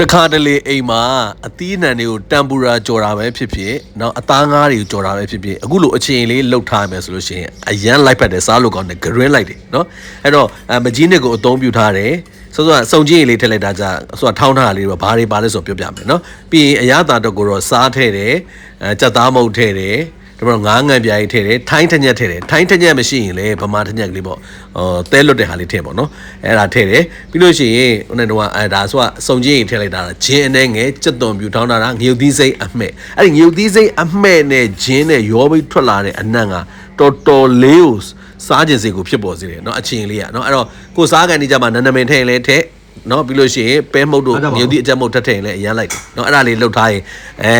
တခါတလေအိမ်မှာအသီးအနှံတွေကိုတမ်ပူရာကြော်တာပဲဖြစ်ဖြစ်နောက်အသားငါးတွေကိုကြော်တာပဲဖြစ်ဖြစ်အခုလိုအချိန်လေးလှုပ်ထားမယ်ဆိုလို့ရှိရင်အရန်လိုက်ပတ်တယ်စားလို့ကောင်းတယ် green လိုက်တယ်เนาะအဲ့တော့အမကြီးနှစ်ကိုအသုံးပြုထားတယ်ဆိုတော့စုံကြီးလေးထည့်လိုက်တာじゃဆိုတော့ထောင်းထားတာလေးတော့ဘာတွေပါလဲဆိုတော့ပြောပြမယ်เนาะပြီးရင်အရသာတော့ကိုတော့စားထည့်တယ်အဲကြက်သားမုတ်ထည့်တယ် ဒါပေမဲ့ငါးငံပြားကြီးထည့်တယ်ထိုင်းထညက်ထည့်တယ်ထိုင်းထညက်မရှိရင်လည်းဗမာထညက်ကလေးပေါ့ဟောတဲလွတ်တဲ့ဟာလေးထည့်ပေါ့နော်အဲ့ဒါထည့်တယ်ပြီးလို့ရှိရင်ဟိုနဲ့တော့အဲဒါဆိုကစုံချင်းရင်ထည့်လိုက်တာဂျင်းအနေငယ်စက်သွန်ပြူထောင်းတာငရုတ်သီးစိမ့်အမှဲ့အဲ့ဒီငရုတ်သီးစိမ့်အမှဲ့နဲ့ဂျင်းနဲ့ရောပြီးထွက်လာတဲ့အနံ့ကတော်တော်လေးကိုစားကျင်စိတ်ကိုဖြစ်ပေါ်စေတယ်เนาะအချင်းလေးอ่ะเนาะအဲ့တော့ကိုစားကန်နေကြမှာနန်းနမင်ထည့်ရင်လည်းထည့် နော်ပြီးလို့ရှိရင်ပဲမှုတ်တို့မြုပ်သည့်အကြက်မှုတ်ထက်ထည့်ရင်လည်းအရန်လိုက်တယ်နော်အဲ့ဒါလေးလှုပ်ထားရင်အဲ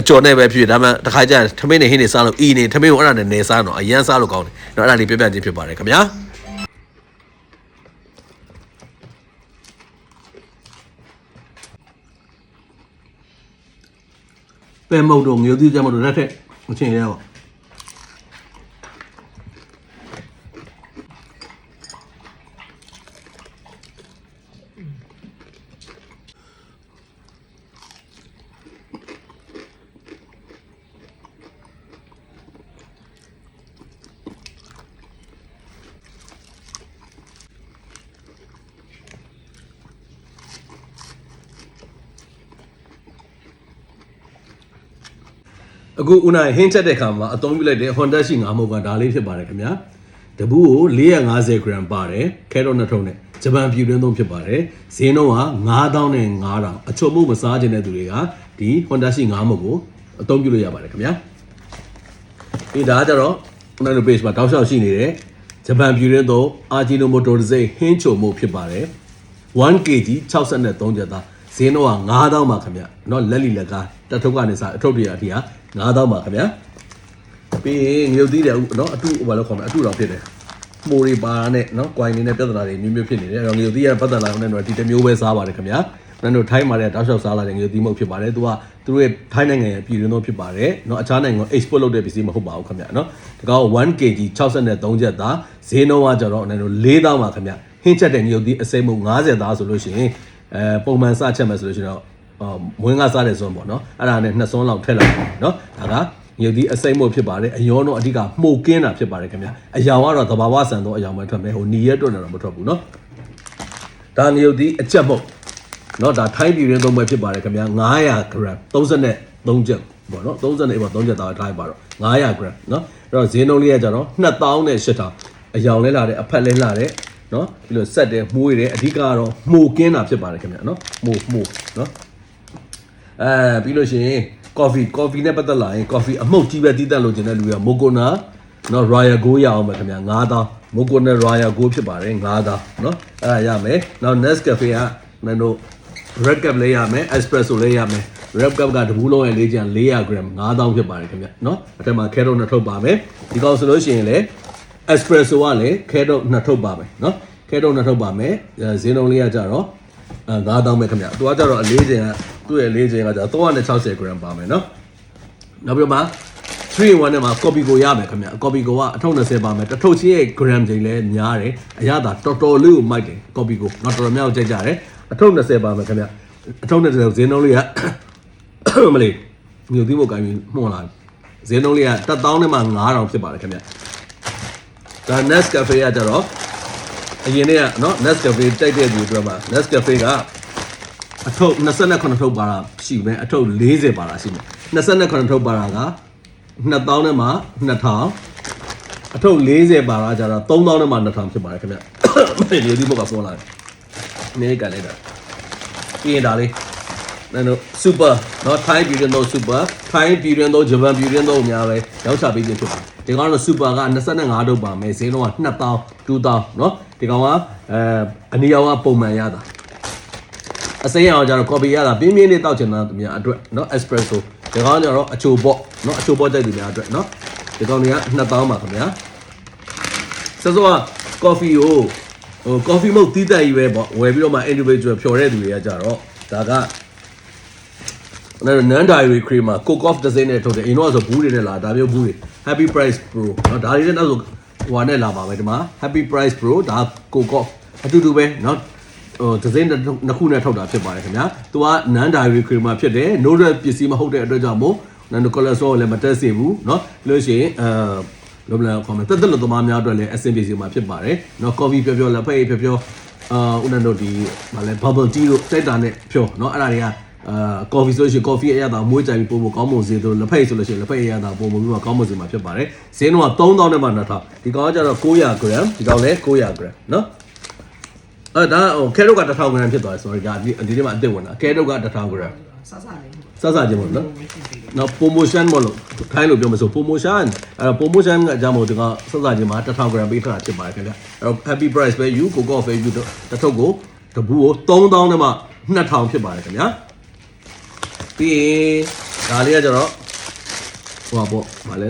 အကျော်နဲ့ပဲဖြစ်ဒါမှတခါကျရင်ထမင်းနဲ့ဟင်းနေစားလို့အီနေထမင်းကိုအဲ့ဒါနဲ့နေစားတော့အရန်စားလို့ကောင်းတယ်နော်အဲ့ဒါလေးပြပြချင်းဖြစ်ပါတယ်ခင်ဗျာပဲမုတ်တို့ငရုတ်သီးကြက်မုတ်တို့လက်ထက်မချင်းရဲပေါ့ အခုဦးနိုင်ဟင်းချက်တဲ့ခါမှာအသုံးပြုလိုက်တဲ့ Honda ရှိငါမဟုတ်ကဒါလေးဖြစ်ပါတယ်ခင်ဗျာတပူးကို450 gram ပါတယ်ခဲတော့နှစ်ထုံးနဲ့ဂျပန်ပြည်တွင်းသုံးဖြစ်ပါတယ်ဈေးနှုန်းက9000နဲ့9000အချုံမှုမစားခြင်းတဲ့သူတွေကဒီ Honda ရှိငါမဟုတ်ကိုအသုံးပြုလို့ရပါတယ်ခင်ဗျာဒီဒါကကြတော့ဦးနိုင်တို့ page မှာတောက်လျှောက်ရှိနေတဲ့ဂျပန်ပြည်တွင်းသုံးအာဂျီနိုမိုတိုဒဇိဟင်းချုံမှုဖြစ်ပါတယ် 1 kg 63ကျပ်သားဈေးနှုန်းက9000ပါခင်ဗျเนาะလက်လီလက်ကားတက်ထုတ်ကနေစားအထုပ်တွေအထိက 9000ပါခင်ဗျပြီးရင်ငရုတ်သီးတယ်เนาะအတုဘာလို့ခေါ်မလဲအတုတော်ဖြစ်တယ်မိုးတွေပါနဲ့เนาะကွိုင်းနေတဲ့ပြဿနာတွေမျိုးမျိုးဖြစ်နေတယ်အဲ့တော့ငရုတ်သီးကပတ်သက်လာတဲ့တော့ဒီတစ်မျိုးပဲစားပါတယ်ခင်ဗျနင်တို့ထိုင်းမှာလည်းတောက်လျှောက်စားလာတဲ့ငရုတ်သီးမဟုတ်ဖြစ်ပါတယ်သူကသူတို့ရဲ့ထိုင်းနိုင်ငံရဲ့ပြည်တွင်းသောဖြစ်ပါတယ်เนาะအခြားနိုင်ငံကို export လုပ်တဲ့ပစ္စည်းမဟုတ်ပါဘူးခင်ဗျเนาะဒီကောင်1 kg 63ကျပ်သားဈေးနှုန်းကကြတော့နင်တို့4000ပါခင်ဗျဟင်းချက်တဲ့ငရုတ်သီးအစိမ်းမှု90သားဆိုလို့ရှိရင်အဲပုံမှန်စချက်မယ်ဆိုလို့ရှိရင်တော့အော် မွင်းကစားတဲ့စွန်းပေါ့နော်အဲ့ဒါနဲ့နှစ်စွန်းလောက်ထည့်လိုက်နော်ဒါကညုတ်ဒီအစိမ့်မို့ဖြစ်ပါတယ်အယောတော့အဓိကမှုတ်ကင်းတာဖြစ်ပါတယ်ခင်ဗျာအယောင်ကတော့သဘာဝဆန်သောအယောင်ပဲထွက်မယ်ဟိုညီရဲတွန့်တာတော့မထွက်ဘူးနော်ဒါညုတ်ဒီအချက်မဟုတ်နော်ဒါထိုင်းပြည်ရင်းသုံးပဲဖြစ်ပါတယ်ခင်ဗျာ900 gram 33ချက်ပေါ့နော်30နဲ့ပေါ့3ချက်သားထားပါတော့900 gram နော်အဲ့တော့ဈေးနှုန်းလေးကကြတော့2000နဲ့8000အယောင်လဲလာတယ်အဖက်လဲလာတယ်နော်ပြီးတော့ဆက်တယ်မှုရယ်အဓိကကတော့မှုကင်းတာဖြစ်ပါတယ်ခင်ဗျာနော်မှုမှုနော် အဲပြီးလို့ရှိရင် coffee coffee နဲ့ပတ်သက်လာရင် coffee အမှုတ်ကြီးပဲတည်တတ်လို့ကျင်တဲ့လူကမိုကိုနာနော် royal go ရအောင်ပဲခင်ဗျာ9000မိုကိုနာ royal go ဖြစ်ပါတယ်9000နော်အဲ့ဒါရမယ်နောက် Nescafe ကမင်းတို့ red cup လေးရမယ် espresso လေးရမယ် red cup ကတဘူးလုံးရဲ့လေးချံ400 gram 9000ဖြစ်ပါတယ်ခင်ဗျာနော်အထက်မှာ carrot နှစ်ထုပ်ပါမယ်ဒီကောင်ဆိုလို့ရှိရင်လေ espresso ကလည်း carrot နှစ်ထုပ်ပါမယ်နော် carrot နှစ်ထုပ်ပါမယ်ဈေးနှုန်းလေးကကြတော့9000ပဲခင်ဗျာသူကကြတော့အလေးချံက သူ့ရဲ့လေးချိန်ကကြာ360 gram ပါမယ်နော်နောက်ပြီးတော့မှ3 in 1နဲ့မှာ copy ကိုရမယ်ခင်ဗျာ copy ကိုကအထုပ်20ပါမယ်တထုပ်ချင်းရဲ့ gram ချိန်လည်းများတယ်အရသာတော်တော်လေးကိုမိုက်တယ် copy ကိုတော့တော်တော်များများကြိုက်ကြတယ်အထုပ်20ပါမယ်ခင်ဗျာအထုပ်20ဈေးနှုန်းလေးကမလေးမြို့သီးဘုတ်ကိုင်းပြီးမှုန်လာဈေးနှုန်းလေးက1000နဲ့မှ9000ဖြစ်ပါတယ်ခင်ဗျာဒါ Nescafe ကကြတော့အရင်ကနော် Nescafe တိုက်တဲ့ဒီအတွက်မှာ Nescafe က အထုပ်29ထုပ်ပါတာရှိမယ်အထုပ်40ပါတာရှိမယ်29ထုပ်ပါတာက2000နဲ့မှ2000အထုပ်40ပါတာကြတော့3000နဲ့မှ2000ဖြစ်ပါတယ်ခင်ဗျမြို့သီးဘုတ်ကပေါ်လာတယ်အမေရိကန်လိုက်တာပြီးရင်ဒါလေးနော် super နော် Thai ပြည်တွင်းသော super Thai ပြည်တွင်းသော Japan ပြည်တွင်းသောအများပဲရောက်ချပေးခြင်းဖြစ်ပါတယ်ဒီကောင်ကတော့ super က25တုပ်ပါမယ်ဈေးလုံးက2000 2000နော်ဒီကောင်ကအဲအနီရောင်ကပုံမှန်ရတာ အစိမ်းရောင်ကျတော့ copy ရတာပြင်းပြင်းလေးတောက်ချင်တာသူများအတွက်နော် espresso ဒီကောင်ကျတော့အချိုပေါ့နော်အချိုပေါ့ကြိုက်သူများအတွက်နော်ဒီကောင်တွေက2000ပါခင်ဗျာစစောက coffee ကိုဟို coffee မဟုတ်တီးတက်ကြီးပဲပေါ့ဝယ်ပြီးတော့မှ individual ဖြော်တဲ့သူတွေကကြတော့ဒါက အဲ့တော့ non dairy cream မှာ cook off တစ်စိမ့်နဲ့ထုတ်တယ်အရင်တော့ဆိုဘူးတွေနဲ့လာဒါမျိုးဘူးတွေ happy price pro เนาะဒါတွေနဲ့နောက်ဆိုဟိုဟာနဲ့လာပါမယ်ဒီမှာ happy price pro ဒါ cook off အတူတူပဲเนาะ ဟိုဒဇင်းနှစ်ခုနဲ့ထုတ်တာဖြစ်ပါတယ်ခင်ဗျာသူက non dairy cream မှာဖြစ်တယ် no red ပစ္စည်းမဟုတ်တဲ့အတွက်ကြောင့်မို့ nano cholesterol လည်းမတက်စေဘူးเนาะပြီးလို့ရှိရင်အဲလောဘလခေါ်မယ်တက်တက်လို့သမားများအတွက်လည်းအဆင်ပြေစေမှာဖြစ်ပါတယ်เนาะ coffee ပြောပြောလက်ဖက်ရည်ပြောပြောအာဦးနန်တို့ဒီဗာလဲ bubble tea တို့တိုက်တာနဲ့ပြောเนาะအဲ့ဒါတွေကအာ coffee ဆိုလို့ရှိရင် coffee အရသာမွေးကြိုင်ပြီးပို့ဖို့ကောင်းမွန်စေတို့လက်ဖက်ရည်ဆိုလို့ရှိရင်လက်ဖက်ရည်အရသာပို့ဖို့ပြီးမှကောင်းမွန်စေမှာဖြစ်ပါတယ်ဈေးနှုန်းက3000နဲ့မှ2000ဒီကောင်ကကျတော့900 gram ဒီကောင်လည်း900 gram เนาะ အဲ့ဒါဟိုကဲရုတ်က1000 gram ဖြစ်သွားတယ် sorry ဒါဒီဒီထဲမှာအစ်စ်ဝင်တာကဲရုတ်က1000 gram စစလေးစစချင်းပေါ့နော်နော် promotion မလို့ခိုင်းလို့ပြောမစို့ promotion အဲ့တော့ promotion ကအကြောင်းမို့ဒီကစစချင်းမှာ1000 gram ပေးထားတာဖြစ်ပါတယ်ခင်ဗျအဲ့တော့ happy price ပဲ you ကိုကော့ပဲ you တစ်ထုပ်ကိုတပူကို3000နဲ့မှ2000ဖြစ်ပါတယ်ခင်ဗျာပြီးရင်ဒါလေးကကျတော့ ဟိုပါပေါ့ဗာလဲ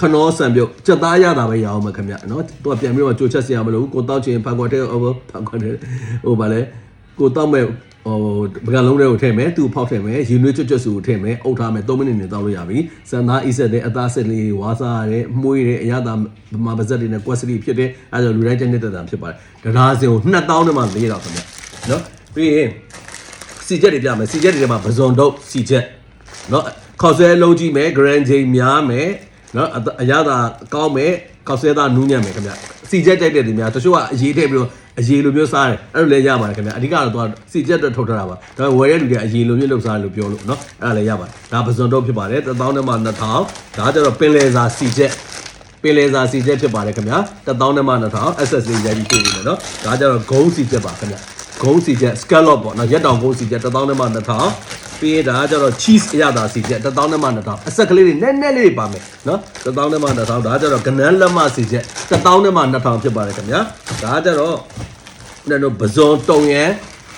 ခနောဆံပြုတ်ကြက်သားရတာပဲရအောင်မခင်ဗျနော်သူကပြန်ပြီးတော့ကြိုချက်စရာမလိုဘူးကိုတောက်ချင်ဖန်ခွက်တဲ့ဟိုဖန်ခွက်တဲ့ဟိုဗာလဲကိုတောက်မဲ့ဟိုပကံလုံးတွေကိုထည့်မယ်သူ့ဖောက်ထည့်မယ်ယူနွေးကျွတ်ကျွတ်စုကိုထည့်မယ်အုပ်ထားမယ်3မိနစ်နဲ့တောက်လို့ရပြီစံသားအိဆက်တဲ့အသားဆက်လေးဝါစားရတဲ့မှုရတဲ့အရသာမပါဇက်တွေနဲ့ကွက်စရီဖြစ်တဲ့အဲဒါလူတိုင်းတက်နေတဲ့တန်ဖြစ်ပါတယ်တရားစင်ကို2000နဲ့မှ4000တော့ခင်ဗျနော်ပြီးရင်စီချက်တွေပြမယ်စီချက်တွေထဲမှာပဇွန်တုတ်စီချက်နော် ခေါက်ဆွဲလုံးကြီးမယ် grand chain များမယ်နော်အရသာကောင်းမယ်ခေါက်ဆွဲသားနူးညံ့မယ်ခင်ဗျစီချက်ကြိုက်တဲ့သူများတချို့ကအရေးထည့်ပြီးတော့အရေးလိုမျိုးစားတယ်အဲ့လိုလည်းရပါတယ်ခင်ဗျအဓိကတော့သူကစီချက်တော့ထုတ်ထားတာပါဒါပေမဲ့ဝယ်တဲ့လူတွေအရေးလိုမျိုးလုပ်စားတယ်လို့ပြောလို့နော်အဲ့ဒါလည်းရပါတယ်ဒါပဇွန်တော့ဖြစ်ပါတယ်1000နဲ့မှ2000ဒါကြတော့ပင်လေစာစီချက်ပင်လေစာစီချက်ဖြစ်ပါတယ်ခင်ဗျာ1000နဲ့မှ2000 SS လေးရိုက်ပြီးပြည့်နေတယ်နော်ဒါကြတော့ဂုံးစီချက်ပါခင်ဗျဂုံးစီချက် scallop ပေါ့နော်ရက်တောင်ဂုံးစီချက်1000နဲ့မှ2000 ပြီးရင်ဒါကကျတော့ cheese အရသာစီချက်1000နဲ့မှ2000အဆက်ကလေးတွေနက်နက်လေးတွေပါမယ်နော်1000နဲ့မှ2000ဒါကကျတော့ကနန်းလက်မစီချက်1000နဲ့မှ2000ဖြစ်ပါတယ်ခင်ဗျာဒါကကျတော့ကျွန်တော်ပဇွန်တုံရန်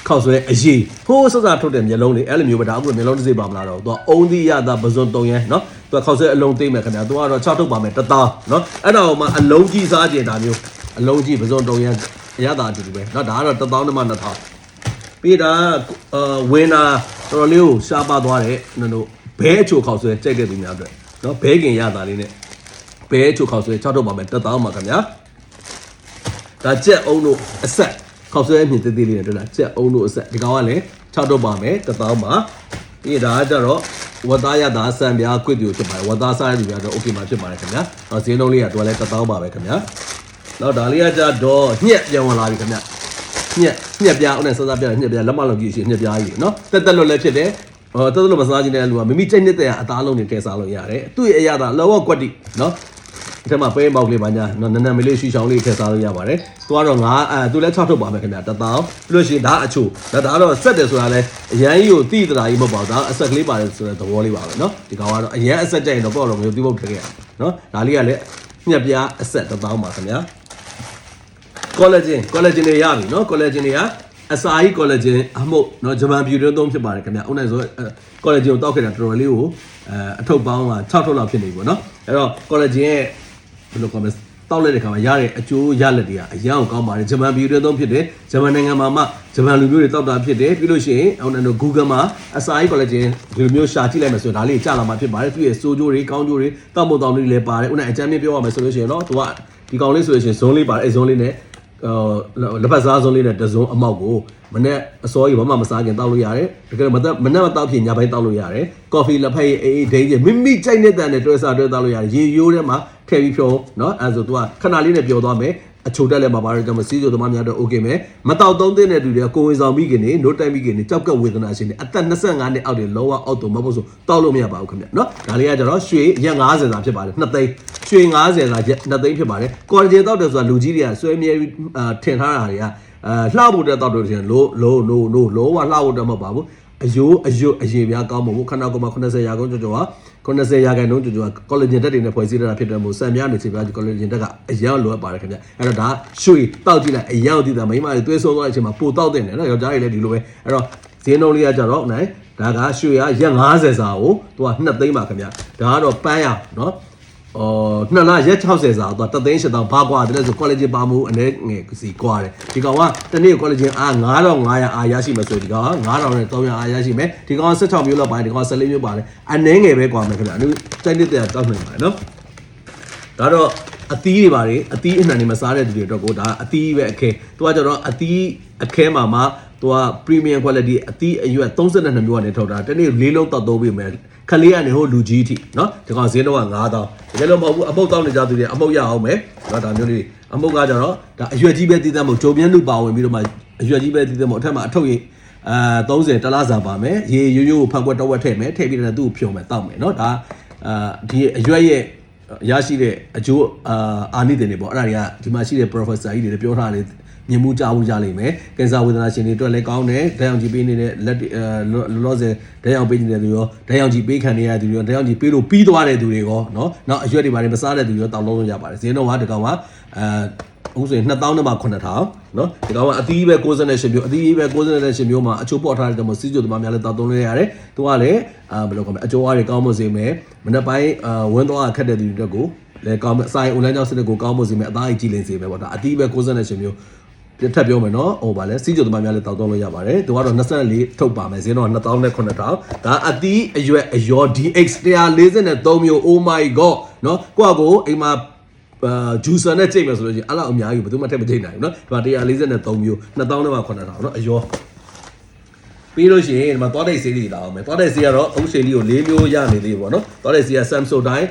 ခောက်ဆွဲအရေးဟိုးစစထုတ်တဲ့မျက်လုံးလေးအဲ့လိုမျိုးပဲဒါအခုမျက်လုံးတစ်စိပါမလားတော့သူကအုံးသီးရတာပဇွန်တုံရန်နော်သူကခောက်ဆွဲအလုံးသိမ့်မယ်ခင်ဗျာသူကတော့6ထုတ်ပါမယ်1000နော်အဲ့ဒါဟိုမှာအလုံးကြီးစားကြင်ဒါမျိုးအလုံးကြီးပဇွန်တုံရန်အရသာအတူတူပဲနော်ဒါကတော့1000နဲ့မှ2000 ပြီးတာအာဝင်းနာတော်တော်လေးကိုရှားပါသွားတဲ့နော်တို့ဘဲအချိုခောက်ဆွဲကြိုက်တဲ့သူများအတွက်နော်ဘဲခင်ရတာလေးနဲ့ဘဲအချိုခောက်ဆွဲ6တော့ပါမယ်တက်တောင်းပါခင်ဗျာဒါကြက်အုံတို့အဆက်ခောက်ဆွဲအမြင့်သေးသေးလေးနဲ့တွေ့လားကြက်အုံတို့အဆက်ဒီကောင်ကလည်း6တော့ပါမယ်တက်တောင်းပါပြီးဒါကကြတော့ဝတ်သားရတာဆံပြားကွစ်တူဖြစ်ပါတယ်ဝတ်သားစားရတူပြတော့โอเคမှာဖြစ်ပါတယ်ခင်ဗျာဈေးနှုန်းလေးကတော်လည်းတက်တောင်းပါပဲခင်ဗျာနောက်ဒါလေးကကြတော့ညက်ပြန်ဝင်လာပြီခင်ဗျာ ညက်ညက်ပြားအောင်နဲ့စောစားပြားညက်ပြားလက်မလုံးကြည့်ရှိညက်ပြားကြီးနော်တက်တက်လွတ်လည်းဖြစ်တယ်ဟောတက်တက်လွတ်မစားခြင်းတဲ့လူကမိမိကြိုက်နေတဲ့အသားလုံးတွေထည့်စားလို့ရတယ်သူ့ရဲ့အရာသာလောကကွက်တိနော်ဒီထဲမှာပဲပေါက်လေးပါညာနော်နန်းနန်းမလေးရှူချောင်းလေးထည့်စားလို့ရပါတယ်သူကတော့ငါအဲသူလည်း6ထုတ်ပါမယ်ခင်ဗျာတသောင်းပြီးလို့ရှိရင်ဒါအချိုဒါဒါတော့ဆက်တယ်ဆိုတာလဲအရန်ကြီးကိုတိတရာကြီးမဟုတ်ပါဘူးဒါအဆက်ကလေးပါတယ်ဆိုတဲ့သဘောလေးပါပဲနော်ဒီကောင်ကတော့အရန်အဆက်ကြိုက်ရင်တော့ပေါ့တော့မျိုးတိပုတ်ထည့်ခဲ့ရနော်ဒါလေးကလည်းညက်ပြားအဆက်တသောင်းပါခင်ဗျာ ကောလာဂျင်ကောလာဂျင်တွေရပြီနော်ကောလာဂျင်တွေကအစာကြီးကောလာဂျင်အမှုတ်နော်ဂျပန်ပြည်တွင်းသုံးဖြစ်ပါတယ်ခင်ဗျအုံနိုင်ဆိုကောလာဂျင်ကိုတောက်ခဲ့တာတော်တော်လေးကိုအထုပ်ပေါင်းက6ထုပ်လောက်ဖြစ်နေပြီပေါ့နော်အဲ့တော့ကောလာဂျင်ရဲ့ဘယ်လို comment တောက်လိုက်တဲ့ခါမှာရတဲ့အကျိုးရလက်တွေကအရန်ကောင်းပါတယ်ဂျပန်ပြည်တွင်းသုံးဖြစ်တယ်ဂျပန်နိုင်ငံမှာမှဂျပန်လူမျိုးတွေတောက်တာဖြစ်တယ်ပြီးလို့ရှိရင်အုံနိုင်တို့ Google မှာအစာကြီးကောလာဂျင်ဒီလိုမျိုးရှာကြည့်လိုက်မယ်ဆိုရင်ဒါလေးကြာလာမှာဖြစ်ပါတယ်သူ့ရဲ့စိုးကြိုးတွေကောင်းကြိုးတွေတောက်မတောက်တွေလည်းပါတယ်အုံနိုင်အကြမ်းမြင့်ပြောရမယ်ဆိုလို့ရှိရင်တော့သူကဒီကောင်လေးဆိုလို့ရှိရင်ဇုံးလေးပါတယ်အဲဇုံးလေးနဲ့ လက်ပတ်စားစုံလေးနဲ့တစုံအမောက်ကိုမနေ့အစောကြီးဘာမှမစားခင်တောက်လို့ရတယ်တကယ်မသက်မနေ့မတောက်ဖြစ်ညပိုင်းတောက်လို့ရတယ်ကော်ဖီလက်ဖက်ရည်အေးအေးဒိန်းကြီးမိမိကြိုက်တဲ့တန်နဲ့တွဲစားတွဲတောက်လို့ရတယ်ရေရိုးထဲမှာထည့်ပြီးဖြောနော်အဲဆိုသူကခဏလေးနဲ့ပျော်သွားမယ် အချိုတက်လည်းမှာပါရကမစီးကျိုသမားများတော့ okay မယ်မတောက်သုံးသင့်တဲ့သူတွေကကိုဝင်ဆောင်မိခင်တွေ노တိုက်မိခင်တွေကြောက်ကဝေဒနာရှင်တွေအသက်25နှစ်အောက်တွေလောဝအောက်တော့မဟုတ်ဆိုတောက်လို့မရပါဘူးခင်ဗျနော်ဒါလေးကကျတော့ရွှေရက်90စာဖြစ်ပါတယ်2သိန်းရွှေ90စာရက်2သိန်းဖြစ်ပါတယ်ကော်ဂျေတောက်တယ်ဆိုတာလူကြီးတွေကဆွဲမြဲထင်ထားတာတွေကအဲလှဖို့တက်တော့တယ်ဆိုရင်လိုလိုလိုလိုလောဝလှဖို့တက်မဟုတ်ပါဘူးအယိုးအယွတ်အရေပြားကောင်းမှုခန္ဓာကိုယ်မှာ80ရာခိုင်နှုန်းကျော်ကျော်ဟာ 90ရာခိုင်နှုန်းကျော်ကျော်ဟာကောလာဂျင်တက်တွေနဲ့ဖွဲ့စည်းထားတာဖြစ်တယ်မို့ဆံပြားနေချင်ပြားကောလာဂျင်တက်ကအရင်လိုအပ်ပါတယ်ခင်ဗျအဲ့တော့ဒါရွှေတောက်ကြည့်လိုက်အရင်တည်တာမိမတွေသွေးဆုံးသွားတဲ့အချိန်မှာပိုတောက်တဲ့တယ်နော်ယောက်ျားတွေလည်းဒီလိုပဲအဲ့တော့ဈေးနှုန်းလေးကကြတော့နိုင်ဒါကရွှေရရက်90စာကိုသူက2သိန်းပါခင်ဗျဒါကတော့ပန်းရနော် အော်နှစ်လရက်60စာတော့တသိန်း8000ဘာကွာတယ်လဲဆို college ပါမှုအနေငယ်စီကွာတယ်ဒီကောင်ကတနေ့ college အား9500အားရရှိမယ်ဆိုဒီကောင်က9000နဲ့300အားရရှိမယ်ဒီကောင်က16မျိုးလောက်ပါတယ်ဒီကောင်က14မျိုးပါတယ်အနေငယ်ပဲကွာမယ်ခင်ဗျအနုတိုက်တဲ့တဲ့တောက်နိုင်ပါတယ်နော်ဒါတော့အသီးတွေပါတယ်အသီးအနှံတွေမစားတဲ့သူတွေအတွက်ကိုဒါအသီးပဲအခဲသူကကျတော့အသီးအခဲမှာမှသူက premium quality အသီးအရွက်32မျိုးကနေထုတ်တာတနေ့လေးလုံးတောက်သုံးပြီးမယ်ခလေးကနေဟိုလူကြီးအထိ နော်ဒီကောင်ဈေးနှုန်းက9000တကယ်လို့မဟုတ်ဘူးအမုတ်တောင်းနေကြသူတွေအမုတ်ရအောင်မယ်နော်ဒါမျိုးလေးအမုတ်ကကြတော့ဒါအရွက်ကြီးပဲတည်တတ်မို့ဂျုံပြန်းလူပါဝင်ပြီးတော့မှအရွက်ကြီးပဲတည်တတ်မို့အထက်မှာအထုပ်ရိပ်အာ30တလားစာပါမယ်ရေရိုးရိုးကိုဖန်ကွက်တဝက်ထည့်မယ်ထည့်ပြီးတော့သူ့ကိုဖြုံမယ်တောက်မယ်နော်ဒါအာဒီအရွက်ရဲ့ရရှိတဲ့အကျိုးအာအာနိသင်တွေပေါ့အဲ့ဒါတွေကဒီမှာရှိတဲ့ professor ကြီးတွေပြောထားတယ် ညင်မှုကြမှုကြလိမ့်မယ်ကင်ဆာဝေဒနာရှင်တွေအတွက်လည်းကောင်းတယ်ဒဏ်ရောင်ကြီးပေးနေတဲ့လက်လောလောဆယ်ဒဏ်ရောင်ပေးနေတဲ့သူရောဒဏ်ရောင်ကြီးပေးခံနေရတဲ့သူရောဒဏ်ရောင်ကြီးပေးလို့ပြီးသွားတဲ့သူတွေရောနော်နောက်အရွက်တွေပါတယ်မစားတဲ့သူရောတောက်လုံးလို့ရပါတယ်ဈေးနှုန်းကဒီကောင်ကအဲအခုဆိုရင်2000နဲ့မှ9000နော်ဒီကောင်ကအသီးပဲ68မျိုးအသီးပဲ68မျိုးမှာအချိုးပေါက်ထားတဲ့တမစီးကျိုသမားများလည်းတောက်သုံးလဲရတယ်သူကလည်းအာဘယ်လိုခေါ်မလဲအချိုးအားတွေကောင်းမစေမယ်မနေ့ပိုင်းအာဝင်းသွားခက်တဲ့သူတွေအတွက်ကိုလည်းကောင်းမအစာရင် online ကြောင့်စနစ်ကိုကောင်းမစေမယ်အသားကြီးကြည်လင်စေမယ်ပေါ့ဒါအသီးပဲ68မျိုး ထပ်ပြောမယ်နော်ဟိုဗာလဲစီးကြုံသမားများလည်းတောက်တော့လို့ရပါတယ်သူကတော့24ထုတ်ပါမယ်ဈေးတော့2000နဲ့9000ဒါအတီးအရွက်အယော DX 143မျိုး oh my god နော်ကိုယ့်အကိုအိမ်မှာအာဂျူဆာနဲ့ချိန်မယ်ဆိုလို့ရှိရင်အဲ့လောက်အများကြီးဘယ်သူမှထည့်မချိန်နိုင်ဘူးเนาะဒီမှာ143မျိုး2000နဲ့9000เนาะအယောပြီးလို့ရှိရင်ဒီမှာသွားတဲ့ဆေးလေးလာအောင်မယ်သွားတဲ့ဆေးကတော့အုပ်ဆေးလေးကို၄မျိုးရနေသေးပေါ့နော်သွားတဲ့ဆေးက Samsung တိုင်း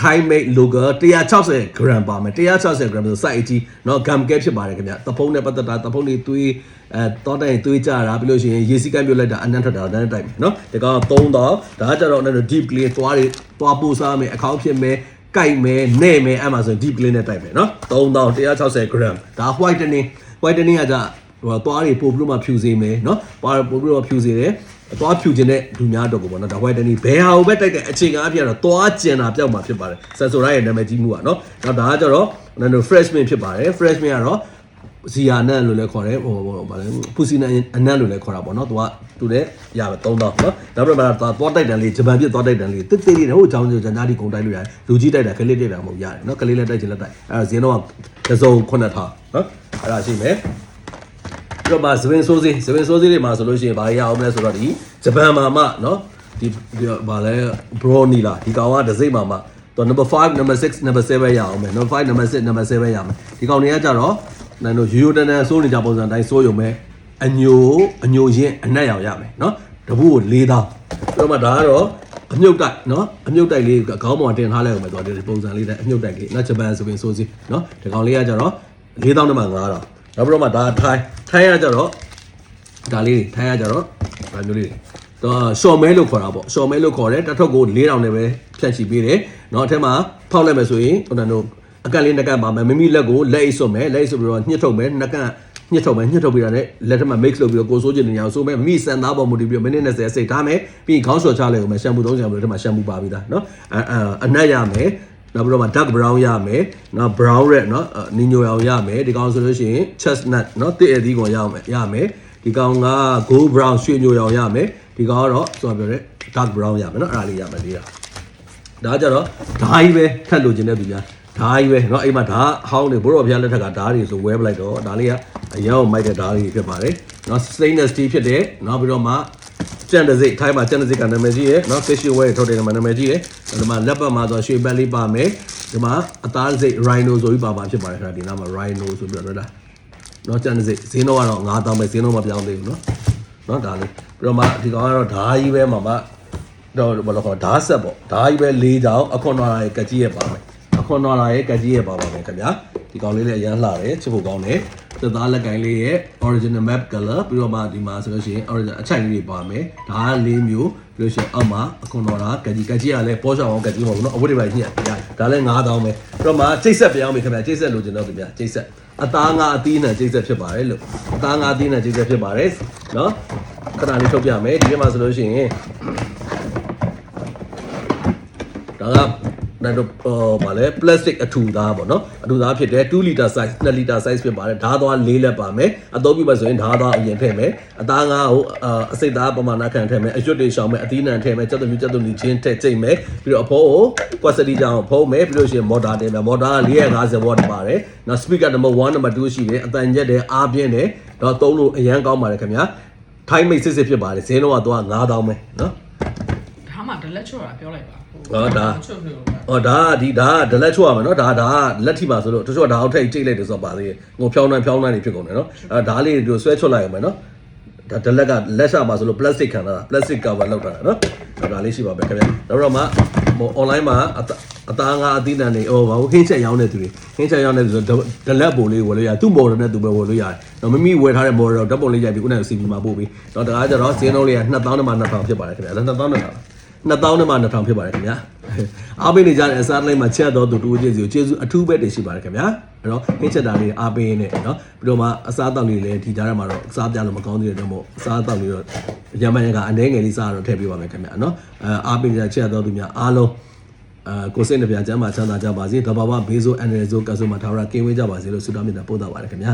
Thai made lager 160 gram ပါမယ်160 gram ဆို size ကြီးเนาะ gum cap ဖြစ်ပါတယ်ခင်ဗျတဖုံးနဲ့ပတ်သက်တာတဖုံးလေးသွေးအဲတောတိုင်သွေးကြတာပြီးလို့ရှိရင်ရေစီကမ်းပြုတ်လိုက်တာအနံ့ထွက်တာတန်းတိုက်မယ်เนาะဒီကောင်3000ဒါကကြတော့ deep clean သွားတွေသွားပို့စားမယ်အခေါင်းဖြစ်မယ်ကြိုက်မယ်နဲ့မယ်အဲ့မှာဆို deep clean နဲ့တိုက်မယ်เนาะ3000 160 gram ဒါ whitening whitening ကကြဟိုသွားတွေပို့ပြီးတော့မှဖြူစေမယ်เนาะသွားပို့ပြီးတော့ဖြူစေတယ် သွားဖြူခြင်းတဲ့လူများတော့ကိုပေါ့နော်ဒါ white တနည်းဘယ်ဟာကိုပဲတိုက်တဲ့အခြေခံအဖြစ်ကတော့သွားကျင်တာပြောက်မှာဖြစ်ပါတယ်ဆန်ဆိုရိုရဲ့နာမည်ကြီးမှုကနော်နောက်ဒါကကျတော့နော် freshman ဖြစ်ပါတယ် freshman ကတော့ဇီယာနန်လို့လည်းခေါ်တယ်ဟိုဟိုဗာလဲပူစီနန်အနန်လို့လည်းခေါ်တာပေါ့နော်သူကသူလည်းရပါ3000နော်နောက်ပြီးတော့သွားတိုက်တန်လေးဂျပန်ပြစ်သွားတိုက်တန်လေးတစ်သေးလေးဟိုအကြောင်းကြောင့်ညာဒီကုံတိုက်လို့ရတယ်လူကြီးတိုက်တာကလေးတိုက်တာမဟုတ်ရတယ်နော်ကလေးလည်းတိုက်ချင်လည်းတိုက်အဲဇင်းတော့ကစုံ9000နော်အဲ့ဒါရှိမယ် ပြီးတော့မှဇပင်ဆိုးစေးဇပင်ဆိုးစေးတွေမှာဆိုလို့ရှိရင်ဘာရအောင်လဲဆိုတော့ဒီဂျပန်မှာမှเนาะဒီဒီဘာလဲ brownie လားဒီကောင်ကဒစိမ့်မှာမှတော့ number 5 number 6 number 7ရအောင်မယ် number 5 number 6 number 7ရမယ်ဒီကောင်တွေကကြတော့နိုင်တို့ရိုးရိုးတန်းတန်းစိုးနေကြပုံစံတိုင်းစိုးရုံပဲအညိုအညိုရင်အနက်ရောင်ရမယ်เนาะတပူကို၄တောင်းပြီးတော့မှဒါကတော့အမြုပ်တိုက်เนาะအမြုပ်တိုက်လေးခေါင်းပေါ်တင်ထားလိုက်အောင်ပဲတော့ဒီပုံစံလေးတိုင်းအမြုပ်တိုက်လေးနော်ဂျပန်ဆိုရင်ဆိုစီเนาะဒီကောင်လေးကကြတော့၄တောင်းနဲ့မှ9တောင်း နောက်ပြီးတော့မှဒါထိုင်းထိုင်းကကြတော့ ဒါလေးတွေထိုင်းရကြတော့ဒါမျိုးလေးတွေတော့ရှော့မဲလို့ခေါ်တာပေါ့ရှော့မဲလို့ခေါ်တယ်တစ်ထုပ်ကို4000နဲ့ပဲဖြန့်ချီပေးတယ်เนาะအထက်မှာဖောက်လိုက်မယ်ဆိုရင်ဟိုတန်းတို့အကန့်လေးနှက်ကန့်ပါမယ်မိမိလက်ကိုလက်အိတ်ဆွတ်မယ်လက်အိတ်ဆွတ်ပြီးတော့ညှစ်ထုတ်မယ်နှက်ကန့်ညှစ်ထုတ်မယ်ညှစ်ထုတ်ပြီးတာနဲ့လက်ထက်မှာ mix လုပ်ပြီးတော့ကိုစိုးချင်နေအောင်ဆိုမယ်မိစံသားပေါ်မူတည်ပြီးတော့မိနစ်20စိတ်ထားမယ်ပြီးရင်ခေါင်းလျှော်ချလိုက်အောင်မယ်ရှမ်ပူသုံးချင်ပြီးတော့ထက်မှာရှမ်ပူပါပြီးသားเนาะအအနက်ရမယ် နောက်ပြီးတော့မှ dark brown ရမယ်နော် brown red နော်နီညိုရောင်ရမယ်ဒီကောင်ဆိုလို့ရှိရင် chestnut နော်တစ်အသီးကောင်ရမယ်ရမယ်ဒီကောင်က gold brown ရွှေညိုရောင်ရမယ်ဒီကောင်ကတော့ဆိုတော့ပြောတဲ့ dark brown ရမယ်နော်အဲ့ဒါလေးရမယ်လေးတာဒါကြတော့ဓာကြီးပဲထပ်လို့ခြင်းတဲ့သူများဓာကြီးပဲเนาะအိမ်မှာဓာဟောင်းနေဘိုးတော်ဘုရားလက်ထက်ကဓာတွေဆိုဝဲပလိုက်တော့ဒါလေးကအရောင်မိုက်တဲ့ဓာတွေဖြစ်ပါတယ်เนาะ stainless steel ဖြစ်တယ်เนาะပြီးတော့မှ ကျန်တဲ့စိတ်ထိုင်းမှာကျန်တဲ့စိတ်ကနာမည်ကြီးရယ်နော် fish way ထုတ်တယ်ကနာမည်ကြီးရယ်ဒီမှာလက်ပတ်မှာဆိုရွှေဘက်လေးပါမယ်ဒီမှာအသားစိတ် rhino ဆိုပြီးပါပါဖြစ်ပါတယ်ခါဒီနားမှာ rhino ဆိုပြီးတော့လားနော်ကျန်တဲ့စိတ်ဈေးတော့ကတော့9000ပဲဈေးတော့မပြောင်းသေးဘူးနော်နော်ဒါလေးပြီးတော့မှဒီကောင်ကတော့ဓာကြီးပဲမှာမတော့ဘယ်လိုခေါ်ဓာဆက်ပေါ့ဓာကြီးပဲ၄ချောင်းအခွန်တော်ရဲ့ကကြီးရဲ့ပါမယ်အခွန်တော်ရဲ့ကကြီးရဲ့ပါပါမယ်ခင်ဗျာဒီကောင်လေးလည်းအရန်လှတယ်ချစ်ဖို့ကောင်းတယ် သစ်သားလက်ကင်လေးရဲ့ original map color ပြီးတော့မှဒီမှာဆိုလို့ရှိရင် original အချိုက်လေးတွေပါမယ်ဒါက၄မျိုးပြီးလို့ရှိရင်အောက်မှာအခွန်တော်တာကကြီးကကြီးကလည်းပေါ်ချောင်းအောင်ကကြီးမဟုတ်ဘူးเนาะအဝတ်တွေပါညှက်ပြဒါလည်း9000ပဲပြီးတော့မှချိတ်ဆက်ပြောင်းပြီခင်ဗျာချိတ်ဆက်လိုချင်တော့ခင်ဗျာချိတ်ဆက်အသားငါအသီးနဲ့ချိတ်ဆက်ဖြစ်ပါတယ်လို့အသားငါအသီးနဲ့ချိတ်ဆက်ဖြစ်ပါတယ်เนาะခဏလေးထုတ်ပြမယ်ဒီထဲမှာဆိုလို့ရှိရင်ဒါက နိုင်တော့ဟိုဗာလဲ plastic အထူသားပေါ့နော်အထူသားဖြစ်တယ်2 liter size 2 liter size ဖြစ်ပါတယ်ဓာတ်သွား၄လက်ပါမယ်အသုံးပြုပါဆိုရင်ဓာတ်သွားအရင်ထည့်မယ်အသားငါဟိုအစိတ်သားပမာဏခံထည့်မယ်အရွတ်တွေရှောင်မယ်အသီးနှံထည့်မယ်ကြက်သွန်မြူကြက်သွန်မြူချင်းထည့်ကျိတ်မယ်ပြီးတော့အဖိုးကို quality ကြောင်ဖုံးမယ်ပြီးလို့ရှိရင် motor တင်မယ် motor က450 watt ပါတယ်နောက် speaker number 1 number 2ရှိတယ်အတန်ရက်တယ်အားပြင်းတယ်တော့သုံးလို့အရန်ကောင်းပါတယ်ခင်ဗျာထိုင်းမိတ်စစ်စစ်ဖြစ်ပါတယ်ဈေးတော့ကတော့9000ပဲနော်ဒါမှဒ လက်ချော့တာပြောလိုက်ပါဟောဒါချော့လို့။အော်ဒါကဒီဒါကဒလက်ချို့ရမယ်နော်။ဒါဒါကလက်ထိပါဆိုလို့တချို့ကဒါအောက်ထိပ်ကြိတ်လိုက်တယ်ဆိုတော့ပါသေးတယ်။ငိုဖြောင်းနှမ်းဖြောင်းနှမ်းနေဖြစ်ကုန်တယ်နော်။အဲဒါလေးတွေဆွဲချွတ်လိုက်ရမယ်နော်။ဒါဒလက်ကလက်ရှာပါဆိုလို့ plastic ခံတာ plastic cover လောက်တာနော်ဒါလေးရှိပါပဲခင်ဗျာနောက်တော့မှဟို online မှာအတအသားငါအသီးနှံတွေဟိုဘာဟင်းချက်ရောင်းတဲ့သူတွေဟင်းချက်ရောင်းတဲ့သူဆိုဒလက်ပုံလေးဝယ်လို့ရတယ်သူ့ model နဲ့သူပဲဝယ်လို့ရတယ်တော့မမိဝယ်ထားတဲ့ model တော့ဓာတ်ပုံလေးရိုက်ပြီးခုနက CV မှာပို့ပြီးတော့တကားကျတော့ဈေးနှုန်းလေးက2000နဲ့မှ2000ဖြစ်ပါတယ်ခင်ဗျာ2000နဲ့ 2000 2000နဲ့မှ2000ဖြစ်ပါတယ်ခင်ဗျာအားပေးနေကြတဲ့အစားလိုက်မှာချက်တော့သူတူချင်းစီကိုကျေးဇူးအထူးပဲတင်ရှိပါတယ်ခင်ဗျာအဲ့တော့ဟင်းချက်တာလေးအားပေးနေเนาะပြီးတော့မှအစားတောက်လေးလည်းဒီကြားထဲမှာတော့အစားပြလို့မကောင်းသေးတဲ့တော့မို့အစားတောက်လေးတော့ရမန်ရကအနေငယ်လေးစားတော့ထည့်ပေးပါမယ်ခင်ဗျာเนาะအဲအားပေးနေကြချက်တော့သူများအားလုံးအာကိုစိတ်နှပြချမ်းသာချမ်းသာကြပါစေတဘာဝဘေးဆိုအန်ရယ်ဆိုကဆိုမှာထာဝရကင်းဝေးကြပါစေလို့ဆုတောင်းမေတ္တာပို့တာပါတယ်ခင်ဗျာ